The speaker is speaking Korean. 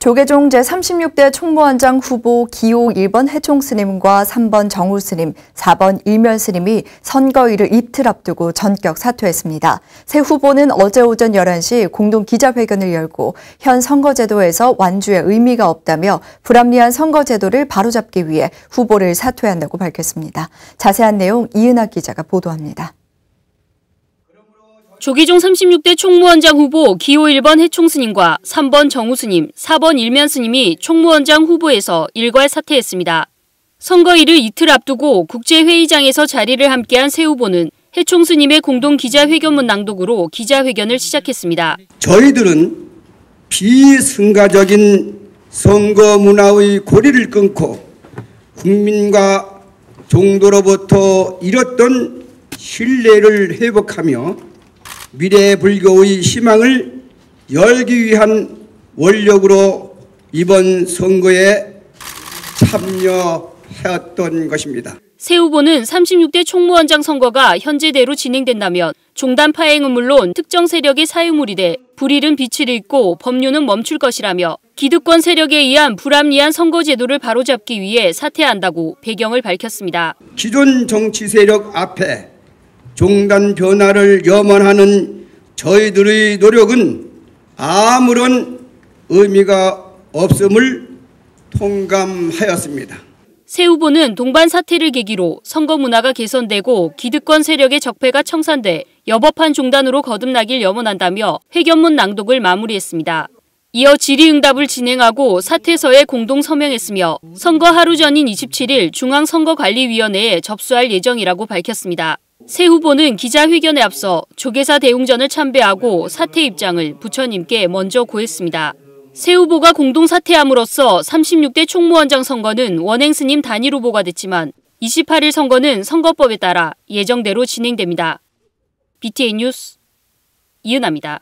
조계종 제36대 총무원장 후보 기호 1번 해총 스님과 3번 정우 스님, 4번 일면 스님이 선거일을 이틀 앞두고 전격 사퇴했습니다. 새 후보는 어제 오전 11시 공동 기자회견을 열고 현 선거제도에서 완주에 의미가 없다며 불합리한 선거제도를 바로잡기 위해 후보를 사퇴한다고 밝혔습니다. 자세한 내용 이은하 기자가 보도합니다. 조기종 36대 총무원장 후보 기호 1번 해총스님과 3번 정우스님, 4번 일면스님이 총무원장 후보에서 일괄 사퇴했습니다. 선거일을 이틀 앞두고 국제회의장에서 자리를 함께한 새 후보는 해총스님의 공동 기자회견문 낭독으로 기자회견을 시작했습니다. 저희들은 비승가적인 선거 문화의 고리를 끊고 국민과 종도로부터 잃었던 신뢰를 회복하며 미래 불교의 희망을 열기 위한 원력으로 이번 선거에 참여하였던 것입니다. 새 후보는 36대 총무원장 선거가 현재대로 진행된다면 종단 파행은 물론 특정 세력의 사유물이 돼 불일은 빛을 잃고 법률은 멈출 것이라며 기득권 세력에 의한 불합리한 선거 제도를 바로잡기 위해 사퇴한다고 배경을 밝혔습니다. 기존 정치 세력 앞에 종단 변화를 염원하는 저희들의 노력은 아무런 의미가 없음을 통감하였습니다. 새 후보는 동반 사태를 계기로 선거 문화가 개선되고 기득권 세력의 적폐가 청산돼 여법한 종단으로 거듭나길 염원한다며 회견문 낭독을 마무리했습니다. 이어 질의응답을 진행하고 사퇴서에 공동 서명했으며 선거 하루 전인 27일 중앙선거관리위원회에 접수할 예정이라고 밝혔습니다. 새 후보는 기자회견에 앞서 조계사 대웅전을 참배하고 사퇴 입장을 부처님께 먼저 고했습니다. 새 후보가 공동 사퇴함으로써 36대 총무원장 선거는 원행 스님 단일 후보가 됐지만 28일 선거는 선거법에 따라 예정대로 진행됩니다. BTN 뉴스 이은아입니다.